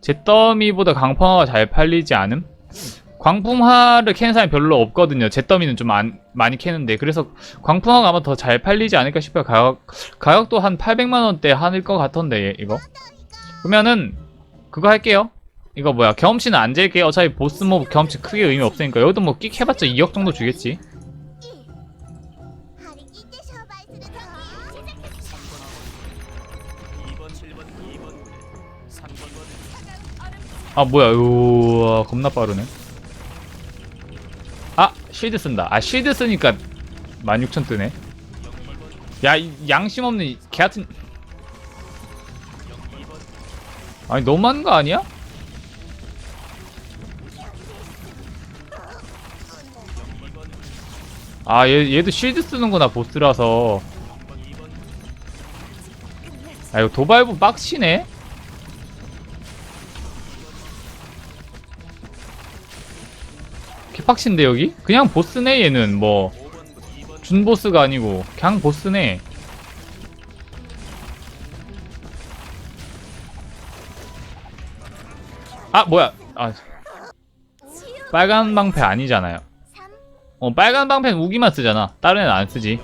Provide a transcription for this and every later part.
잿더미보다 광풍화가 잘 팔리지 않음? 광풍화를 캐는 사람이 별로 없거든요. 잿더미는 좀 안- 많이 캐는데 그래서 광풍화가 아마 더 잘 팔리지 않을까 싶어요. 가격 가격도 한 800만 원대 하늘 것 같던데 얘, 이거. 그러면은 그거 할게요. 이거 뭐야 경험치는 안 잴게 어차피 보스 모브 경험치 크게 의미 없으니까 여기도 뭐 끽 해봤자 2억 정도 주겠지. 아 뭐야. 우와 겁나 빠르네. 아 쉴드 쓴다. 아 쉴드 쓰니까 16,000 뜨네. 야 이 양심 없는 이 개같은 아니 너무한 거 아니야? 아 얘, 얘도 쉴드 쓰는구나 보스라서. 아 이거 도발부 빡치네 개빡친데 여기? 그냥 보스네 얘는. 뭐 준보스가 아니고. 그냥 보스네. 아 뭐야. 아. 빨간 방패 아니잖아요. 3어 빨간 방패는 우기만 쓰잖아. 다른 애는 안 쓰지.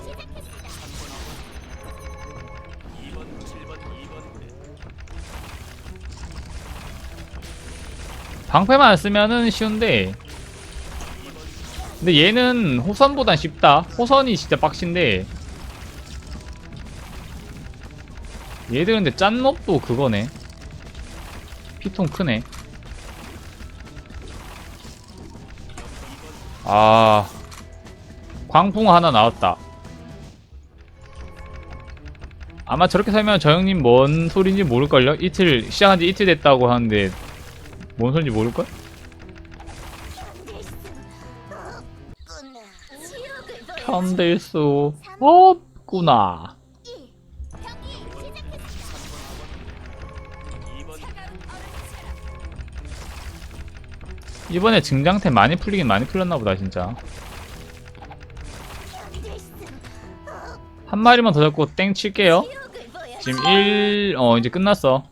방패만 안 쓰면은 쉬운데 근데 얘는 호선보단 쉽다. 호선이 진짜 빡신데. 얘들 근데 짠몹도 그거네. 피통 크네. 아. 광풍 하나 나왔다. 아마 저렇게 설명하면 저 형님 뭔 소린지 모를걸요? 이틀 시작한 지 이틀 됐다고 하는데 뭔 소린지 모를걸? 현댈 수 없구나. 이번에 증장템 많이 풀리긴 많이 풀렸나 보다 진짜. 한 마리만 더 잡고 땡 칠게요. 지금 1... 어 이제 끝났어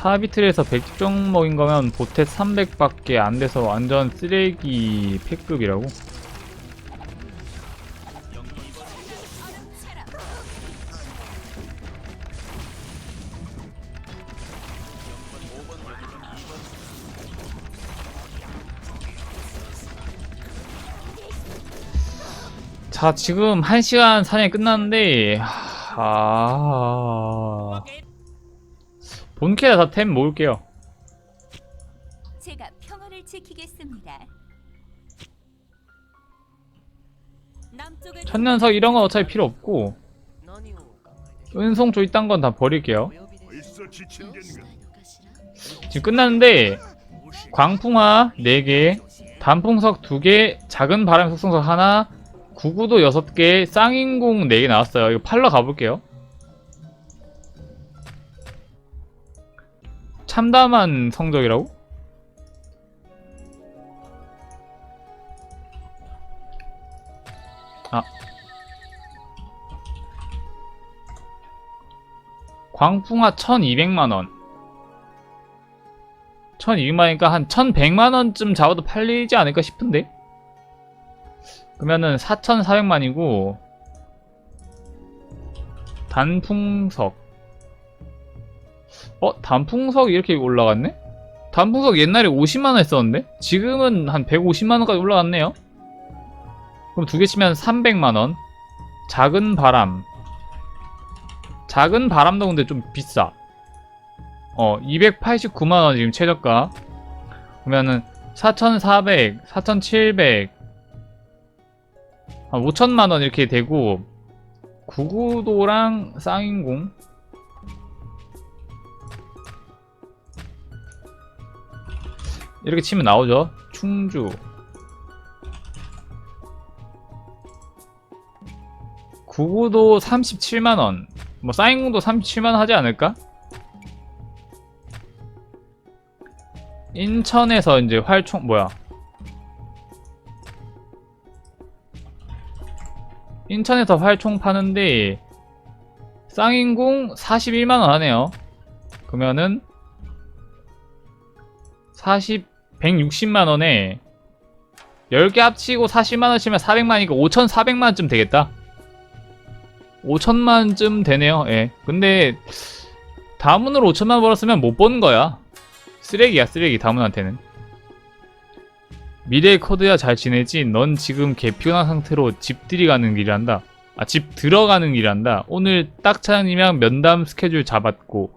4비트에서 100종 먹인 거면 보태 300밖에 안 돼서 완전 쓰레기 팩급이라고? 자 지금 1시간 사냥이 끝났는데 아... 본캐다 다템 모을게요 제가 평화를 지키겠습니다. 남쪽을 천년석 이런 건 어차피 필요 없고 은송 조이 딴 건 다 버릴게요 벌써? 지금 끝났는데 광풍화 4개 단풍석 2개 작은 바람 속성석 하나 구구도 6개 쌍인공 4개 나왔어요 이거 팔러 가볼게요 참담한 성적이라고? 아 광풍화 1200만원 1200만이니까 한 1100만원쯤 잡아도 팔리지 않을까 싶은데? 그러면은 4400만이고 단풍석 어? 단풍석 이렇게 올라갔네? 단풍석 옛날에 50만원 했었는데? 지금은 한 150만원까지 올라갔네요. 그럼 두 개 치면 300만원. 작은 바람. 작은 바람도 근데 좀 비싸. 어 289만원 지금 최저가. 그러면은 4400 4700 한 5천만원 이렇게 되고 구구도랑 쌍인공 이렇게 치면 나오죠. 충주. 구구도 37만원. 뭐 사인공도 37만원 하지 않을까? 인천에서 이제 활총 뭐야? 인천에서 활총 파는데 쌍인공 41만원 하네요. 그러면은 40 160만원에 10개 합치고 40만원 치면 400만이니까 5,400만원쯤 되겠다. 5천만쯤 되네요. 예. 근데 다문으로 5천만 벌었으면 못 버는 거야. 쓰레기야 쓰레기 다문한테는. 미래의 코드야 잘 지내지? 넌 지금 개피곤한 상태로 집 들이 가는 길이란다. 아 집 들어가는 길이란다. 오늘 딱 차장님이랑 면담 스케줄 잡았고